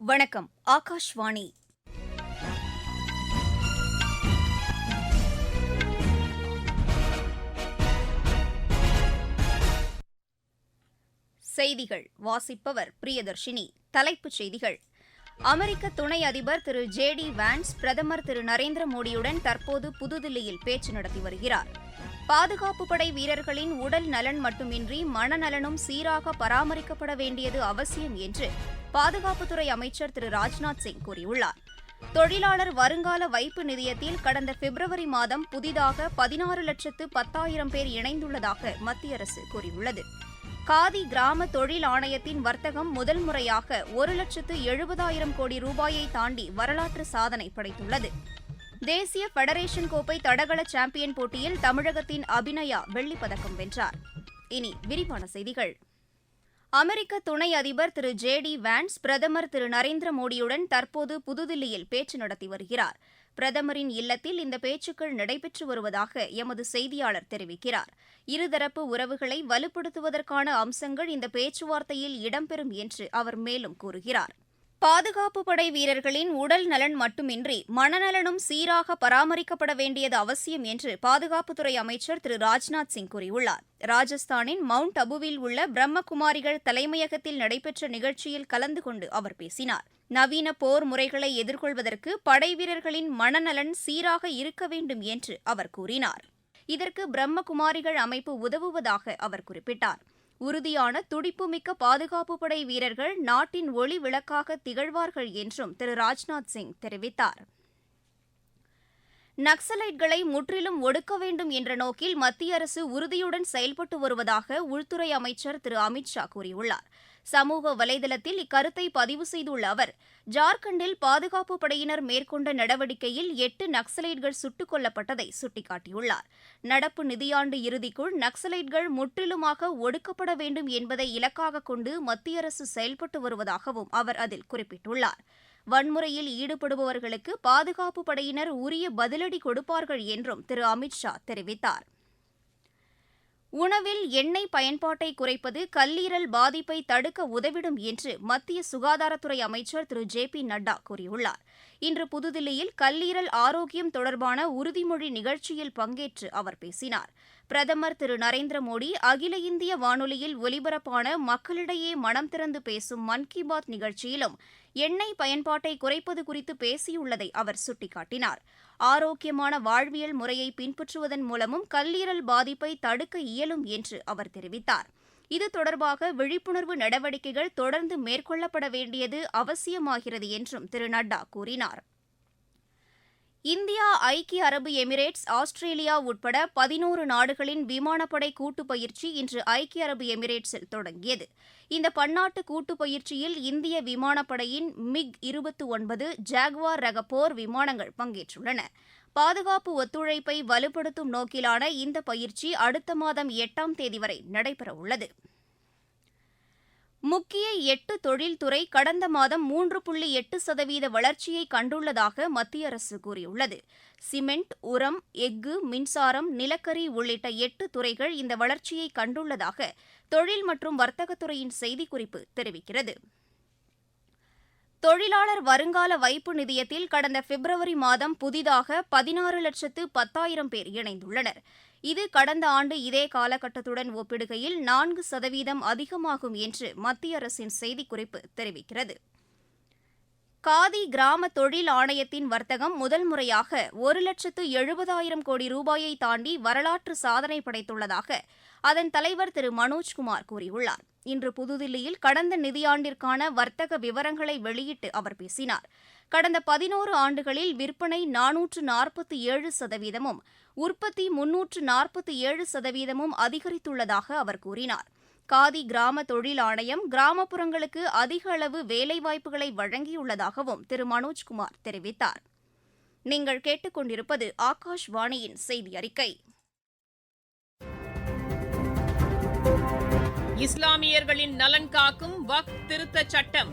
வணக்கம் ஆகாஷ்வாணி. செய்திகள் வாசிப்பவர் பிரியதர்ஷினி. தலைப்புச் செய்திகள். அமெரிக்க துணை அதிபர் திரு ஜே டி வான்ஸ் பிரதமர் திரு நரேந்திர மோடியுடன் தற்போது புதுதில்லியில் பேச்சு நடத்தி வருகிறார். பாதுகாப்பு படை வீரர்களின் உடல் நலன் மட்டுமின்றி மனநலனும் சீராக பராமரிக்கப்பட வேண்டியது அவசியம் என்று பாதுகாப்புத்துறை அமைச்சர் திரு ராஜ்நாத் சிங் கூறியுள்ளார். தொழிலாளர் வருங்கால வைப்பு நிதியத்தில் கடந்த பிப்ரவரி மாதம் புதிதாக பதினாறு லட்சத்து பத்தாயிரம் பேர் இணைந்துள்ளதாக மத்திய அரசு கூறியுள்ளது. காதி கிராம தொழில் ஆணையத்தின் வர்த்தகம் முதல் முறையாக ஒரு லட்சத்து எழுபதாயிரம் கோடி ரூபாயை தாண்டி வரலாற்று சாதனை படைத்துள்ளது. தேசிய ஃபெடரேஷன் கோப்பை தடகள சாம்பியன் போட்டியில் தமிழகத்தின் அபிநயா வெள்ளிப் பதக்கம் வென்றார். இனி விரிவான செய்திகள். அமெரிக்க துணை அதிபர் திரு ஜே டி வான்ஸ் பிரதமர் திரு நரேந்திர மோடியுடன் தற்போது புதுதில்லியில் பேச்சு நடத்தி வருகிறார். பிரதமரின் இல்லத்தில் இந்த பேச்சுக்கள் நடைபெற்று வருவதாக எமது செய்தியாளர் தெரிவிக்கிறார். இருதரப்பு உறவுகளை வலுப்படுத்துவதற்கான அம்சங்கள் இந்த பேச்சுவார்த்தையில் இடம்பெறும் என்று அவர் மேலும் கூறுகிறார். பாதுகாப்பு படை வீரர்களின் உடல் நலன் மட்டுமின்றி மனநலனும் சீராக பராமரிக்கப்பட வேண்டியது அவசியம் என்று பாதுகாப்புத்துறை அமைச்சர் திரு ராஜ்நாத் சிங் கூறியுள்ளார். ராஜஸ்தானின் மவுண்ட் அபுவில் உள்ள பிரம்மகுமாரிகள் தலைமையகத்தில் நடைபெற்ற நிகழ்ச்சியில் கலந்து கொண்டு அவர் பேசினார். நவீன போர் முறைகளை எதிர்கொள்வதற்கு படைவீரர்களின் மனநலன் சீராக இருக்க வேண்டும் என்று அவர் கூறினார். இதற்கு பிரம்மகுமாரிகள் அமைப்பு உதவுவதாக அவர் குறிப்பிட்டார். உறுதியான துடிப்புமிக்க பாதுகாப்பு படை வீரர்கள் நாட்டின் ஒளி விளக்காக திகழ்வார்கள் என்றும் திரு. ராஜ்நாத் சிங் தெரிவித்தார். நக்சலைட்களை முற்றிலும் ஒடுக்க வேண்டும் என்ற நோக்கில் மத்திய அரசு உறுதியுடன் செயல்பட்டு வருவதாக உள்துறை அமைச்சர் திரு அமித் ஷா கூறியுள்ளார். சமூக வலைதளத்தில் இக்கருத்தை பதிவு செய்துள்ள அவர் ஜார்க்கண்டில் பாதுகாப்பு படையினர் மேற்கொண்ட நடவடிக்கையில் எட்டு நக்சலைட்கள் சுட்டுக் கொல்லப்பட்டதை சுட்டிக்காட்டியுள்ளார். நடப்பு நிதியாண்டு இறுதிக்குள் நக்சலைட்கள் முற்றிலுமாக ஒடுக்கப்பட வேண்டும் என்பதை இலக்காக கொண்டு மத்திய அரசு செயல்பட்டு வருவதாகவும் அவர் அதில் குறிப்பிட்டுள்ளார். வன்முறையில் ஈடுபடுபவர்களுக்கு பாதுகாப்பு படையினர் உரிய பதிலடி கொடுப்பார்கள் என்றும் திரு. அமித் ஷா தெரிவித்தார். உணவில் எண்ணெய் பயன்பாட்டை குறைப்பது கல்லீரல் பாதிப்பை தடுக்க உதவிடும் என்று மத்திய சுகாதாரத்துறை அமைச்சர் திரு. ஜே. பி. நட்டா கூறியுள்ளார். இன்று புதுதில்லியில் கல்லீரல் ஆரோக்கியம் தொடர்பான உறுதிமொழி நிகழ்ச்சியில் பங்கேற்று அவர் பேசினார். பிரதமர் திரு. நரேந்திர மோடி அகில இந்திய வானொலியில் ஒலிபரப்பான மக்களிடையே மனம் திறந்து பேசும் மன் கி பாத் நிகழ்ச்சியிலும் எண்ணெய் பயன்பாட்டை குறைப்பது குறித்து பேசியுள்ளதை அவர் சுட்டிக்காட்டினார். ஆரோக்கியமான வாழ்வியல் முறையை பின்பற்றுவதன் மூலமும் கல்லீரல் பாதிப்பை தடுக்க இயலும் என்று அவர் தெரிவித்தார். இது தொடர்பாக விழிப்புணர்வு நடவடிக்கைகள் தொடர்ந்து மேற்கொள்ளப்பட வேண்டியது அவசியமாகிறது என்றும் திரு நட்டா கூறினார். இந்தியா ஐக்கிய அரபு எமிரேட்ஸ் ஆஸ்திரேலியா உட்பட பதினோரு நாடுகளின் விமானப்படை கூட்டுப் பயிற்சி இன்று ஐக்கிய அரபு எமிரேட்ஸில் தொடங்கியது. இந்த பன்னாட்டு கூட்டுப் பயிற்சியில் இந்திய விமானப்படையின் மிக் இருபத்து ஒன்பது ஜாக்வார் ரக போர் விமானங்கள் பங்கேற்றுள்ளன. பாதுகாப்பு ஒத்துழைப்பை வலுப்படுத்தும் நோக்கிலான இந்த பயிற்சி அடுத்த மாதம் எட்டாம் தேதி வரை நடைபெறவுள்ளது. முக்கிய எட்டு தொழில்துறை கடந்த மாதம் மூன்று புள்ளி எட்டு சதவீத வளர்ச்சியை கண்டுள்ளதாக மத்திய அரசு கூறியுள்ளது. சிமெண்ட் உரம் எஃகு மின்சாரம் நிலக்கரி உள்ளிட்ட எட்டு துறைகள் இந்த வளர்ச்சியை கண்டுள்ளதாக தொழில் மற்றும் வர்த்தகத்துறையின் செய்திக்குறிப்பு தெரிவிக்கிறது. தொழிலாளர் வருங்கால வைப்பு நிதியத்தில் கடந்த பிப்ரவரி மாதம் புதிதாக பதினாறு லட்சத்து பத்தாயிரம் பேர் இணைந்துள்ளனர். இது கடந்த ஆண்டு இதே காலகட்டத்துடன் ஒப்பிடுகையில் நான்கு சதவீதம் அதிகமாகும் என்று மத்திய அரசின் செய்திக்குறிப்பு தெரிவிக்கிறது. காதி கிராம தொழில் ஆணையத்தின் வர்த்தகம் முதல் முறையாக ஒரு லட்சத்து எழுபதாயிரம் கோடி ரூபாயை தாண்டி வரலாற்று சாதனை படைத்துள்ளதாக அதன் தலைவர் திரு மனோஜ்குமார் கூறியுள்ளார். இன்று புதுதில்லியில் கடந்த நிதியாண்டிற்கான வர்த்தக விவரங்களை வெளியிட்டு அவர் பேசினார். கடந்த பதினோரு ஆண்டுகளில் விற்பனை நானூற்று நாற்பத்தி ஏழு சதவீதமும் உற்பத்தி முன்னூற்று நாற்பத்தி ஏழு சதவீதமும் அதிகரித்துள்ளதாக அவர் கூறினார். காதி கிராம தொழில் ஆணையம் கிராமப்புறங்களுக்கு அதிக அளவு வேலைவாய்ப்புகளை வழங்கியுள்ளதாகவும் திரு. மனோஜ்குமார் தெரிவித்தார். நீங்கள் கேட்டுக்கொண்டிருப்பது ஆகாஷ்வாணியின் செய்தி அறிக்கை இஸ்லாமியர்களின் நலன் காக்கும் வக் திருத்த சட்டம்.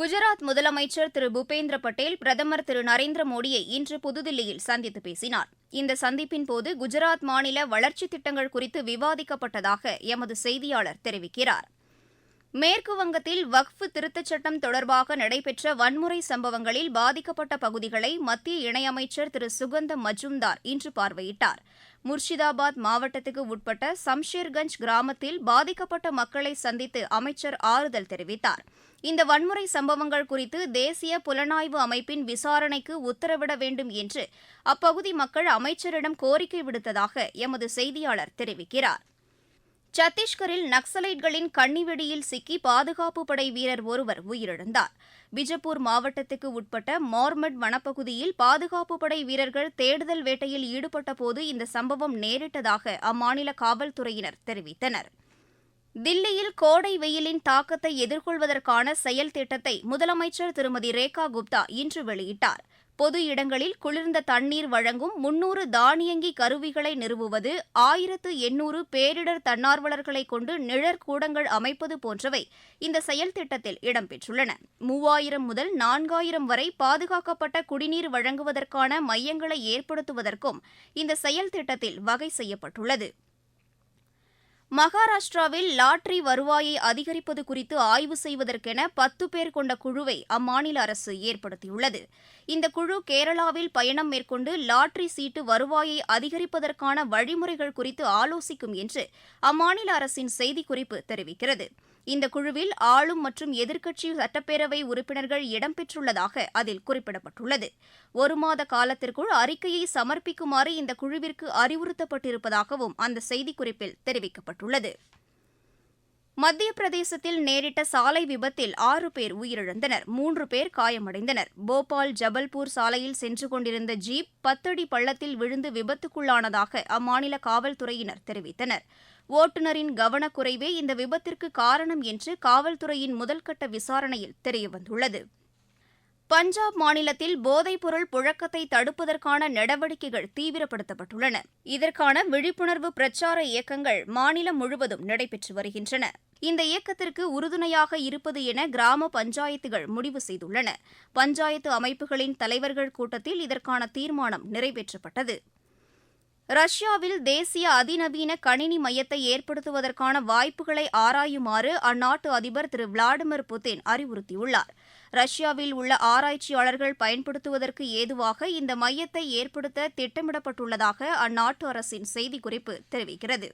குஜராத் முதலமைச்சர் திரு பூபேந்திர பட்டேல் பிரதமர் திரு நரேந்திர மோடியை இன்று புதுதில்லியில் சந்தித்து பேசினார். இந்த சந்திப்பின் போது குஜராத் மாநில வளர்ச்சித் திட்டங்கள் குறித்து விவாதிக்கப்பட்டதாக எமது செய்தியாளர் தெரிவிக்கிறார். மேற்கு வங்கத்தில் வக்ஃபு திருத்தச் சட்டம் தொடர்பாக நடைபெற்ற வன்முறை சம்பவங்களில் பாதிக்கப்பட்ட பகுதிகளை மத்திய இணையமைச்சர் திரு. சுகந்த மஜும்தார் இன்று பார்வையிட்டார். முர்ஷிதாபாத் மாவட்டத்துக்கு உட்பட்ட சம்ஷேர்கஞ்ச் கிராமத்தில் பாதிக்கப்பட்ட மக்களை சந்தித்து அமைச்சர் ஆறுதல் தெரிவித்தார். இந்த வன்முறை சம்பவங்கள் குறித்து தேசிய புலனாய்வு அமைப்பின் விசாரணைக்கு உத்தரவிட வேண்டும் என்று அப்பகுதி மக்கள் அமைச்சரிடம் கோரிக்கை விடுத்ததாக எமது செய்தியாளர் தெரிவிக்கிறார். சத்தீஸ்கரில் நக்சலைட்களின் கண்ணிவெடியில் சிக்கி பாதுகாப்பு படை வீரர் ஒருவர் உயிரிழந்தார். பிஜப்பூர் மாவட்டத்துக்கு உட்பட்ட மார்மட் வனப்பகுதியில் பாதுகாப்பு படை வீரர்கள் தேடுதல் வேட்டையில் ஈடுபட்டபோது இந்த சம்பவம் நேரிட்டதாக அம்மாநில காவல்துறையினர் தெரிவித்தனர். தில்லியில் கோடை வெயிலின் தாக்கத்தை எதிர்கொள்வதற்கான செயல் திட்டத்தை முதலமைச்சர் திருமதி ரேகா குப்தா இன்று வெளியிட்டார். பொது இடங்களில் குளிர்ந்த தண்ணீர் வழங்கும் முன்னூறு தானியங்கி கருவிகளை நிறுவுவது ஆயிரத்து எண்ணூறு பேரிடர் தன்னார்வலர்களை கொண்டு நிழற்கூடங்கள் அமைப்பது போன்றவை இந்த செயல் திட்டத்தில் இடம்பெற்றுள்ளன மூவாயிரம் முதல் நான்காயிரம் வரை பாதுகாக்கப்பட்ட குடிநீர் வழங்குவதற்கான மையங்களை ஏற்படுத்துவதற்கும் இந்த செயல் திட்டத்தில் வகை செய்யப்பட்டுள்ளது. மகாராஷ்டிராவில் லாட்டரி வருவாயை அதிகரிப்பது குறித்து ஆய்வு செய்வதற்கென பத்து பேர் கொண்ட குழுவை அம்மாநில அரசு ஏற்படுத்தியுள்ளது. இந்த குழு கேரளாவில் பயணம் மேற்கொண்டு லாட்டரி சீட்டு வருவாயை அதிகரிப்பதற்கான வழிமுறைகள் குறித்து ஆலோசிக்கும் என்று அம்மாநில அரசின் செய்திக்குறிப்பு தெரிவிக்கிறது. இந்த குழுவில் ஆளும் மற்றும் எதிர்க்கட்சி சட்டப்பேரவை உறுப்பினர்கள் இடம்பெற்றுள்ளதாக அதில் குறிப்பிடப்பட்டுள்ளது. ஒரு மாத காலத்திற்குள் அறிக்கையை சமர்ப்பிக்குமாறு இந்த குழுவிற்கு அறிவுறுத்தப்பட்டிருப்பதாகவும் அந்த செய்திக்குறிப்பில் தெரிவிக்கப்பட்டுள்ளது. மத்திய பிரதேசத்தில் நேரிட்ட சாலை விபத்தில் ஆறு பேர் உயிரிழந்தனர் மூன்று பேர் காயமடைந்தனர். போபால் ஜபல்பூர் சாலையில் சென்று கொண்டிருந்த ஜீப் பத்தடி பள்ளத்தில் விழுந்து விபத்துக்குள்ளானதாக அம்மாநில காவல்துறையினர் தெரிவித்தனர். ஓட்டுநரின் கவனக்குறைவே இந்த விபத்திற்கு காரணம் என்று காவல்துறையின் முதல்கட்ட விசாரணையில் தெரியவந்துள்ளது. பஞ்சாப் மாநிலத்தில் போதைப்பொருள் புழக்கத்தை தடுப்பதற்கான நடவடிக்கைகள் தீவிரப்படுத்தப்பட்டுள்ளன. இதற்கான விழிப்புணர்வு பிரச்சார இயக்கங்கள் மாநிலம் முழுவதும் நடைபெற்று வருகின்றன. இந்த இயக்கத்திற்கு உறுதுணையாக இருப்பது என கிராம பஞ்சாயத்துகள் முடிவு செய்துள்ளன. பஞ்சாயத்து அமைப்புகளின் தலைவர்கள் கூட்டத்தில் இதற்கான தீர்மானம் நிறைவேற்றப்பட்டது. ரஷ்யாவில் தேசிய அதிநவீன கணினி மையத்தை ஏற்படுத்துவதற்கான வாய்ப்புகளை ஆராயுமாறு அந்நாட்டு அதிபர் திரு விளாடிமிர் புதின் அறிவுறுத்தியுள்ளார். ரஷ்யாவில் உள்ள ஆராய்ச்சியாளர்கள் பயன்படுத்துவதற்கு ஏதுவாக இந்த மையத்தை ஏற்படுத்த திட்டமிடப்பட்டுள்ளதாக அந்நாட்டு அரசின் செய்திக்குறிப்பு தெரிவிக்கிறது.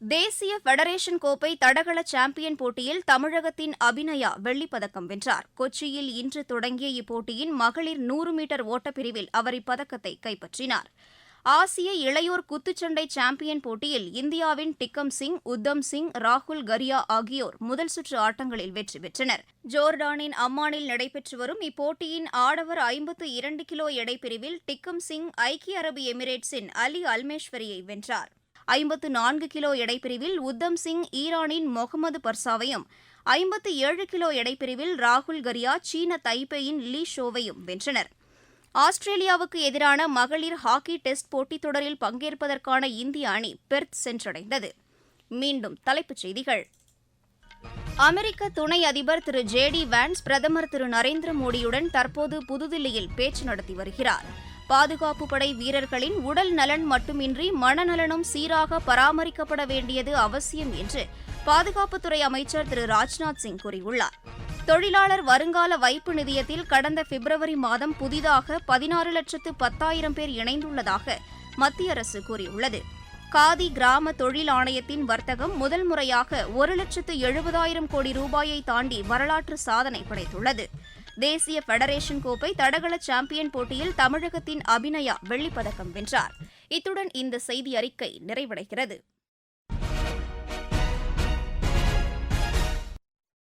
தேசிய ஃபெடரேஷன் கோப்பை தடகள சாம்பியன் போட்டியில் தமிழகத்தின் அபிநயா வெள்ளிப்பதக்கம் வென்றார். கொச்சியில் இன்று தொடங்கிய இப்போட்டியின் மகளிர் நூறு மீட்டர் ஓட்டப்பிரிவில் அவர் இப்பதக்கத்தை கைப்பற்றினார். ஆசிய இளையோர் குத்துச்சண்டை சாம்பியன் போட்டியில் இந்தியாவின் டிக்கம் சிங் உத்தம் சிங் ராகுல் கரியா ஆகியோர் முதல் சுற்று ஆட்டங்களில் வெற்றி பெற்றனர். ஜோர்டானின் அம்மானில் நடைபெற்று வரும் இப்போட்டியின் ஆடவர் ஐம்பத்து இரண்டு கிலோ எடைப்பிரிவில் டிக்கம் சிங் ஐக்கிய அரபு எமிரேட்ஸின் அலி அல்மேஸ்வரியை வென்றார். ஐம்பத்து நான்கு கிலோ எடைப்பிரிவில் உத்தம் சிங் ஈரானின் முகமது பர்சாவையும் ஐம்பத்து ஏழு கிலோ எடைப்பிரிவில் ராகுல் கரியா சீன தைப்பேயின் லீ ஷோவையும் வென்றனர். ஆஸ்திரேலியாவுக்கு எதிரான மகளிர் ஹாக்கி டெஸ்ட் போட்டித் தொடரில் பங்கேற்பதற்கான இந்திய அணி பெர்த் சென்றடைந்தது. மீண்டும் தலைப்புச் செய்திகள். அமெரிக்க துணை அதிபர் திரு ஜே டி வான்ஸ் பிரதமர் திரு நரேந்திர மோடியுடன் தற்போது புதுதில்லியில் பேச்சு நடத்தி வருகிறார். பாதுகாப்பு படை வீரர்களின் உடல் நலன் மட்டுமின்றி மனநலனும் சீராக பராமரிக்கப்பட வேண்டியது அவசியம் என்று பாதுகாப்புத்துறை அமைச்சர் திரு ராஜ்நாத் சிங் கூறியுள்ளார். தொழிலாளர் வருங்கால வைப்பு நிதியத்தில் கடந்த பிப்ரவரி மாதம் புதிதாக பதினாறு லட்சத்து பத்தாயிரம் பேர் இணைந்துள்ளதாக மத்திய அரசு கூறியுள்ளது. காதி கிராம தொழில் ஆணையத்தின் வர்த்தகம் முதல் முறையாக ஒரு லட்சத்து எழுபதாயிரம் கோடி ரூபாயை தாண்டி வரலாற்று சாதனை படைத்துள்ளது. தேசிய ஃபெடரேஷன் கோப்பை தடகள சாம்பியன் போட்டியில் தமிழகத்தின் அபிநயா வெள்ளிப்பதக்கம் வென்றார். இத்துடன் இந்த செய்தி அறிக்கை நிறைவடைகிறது.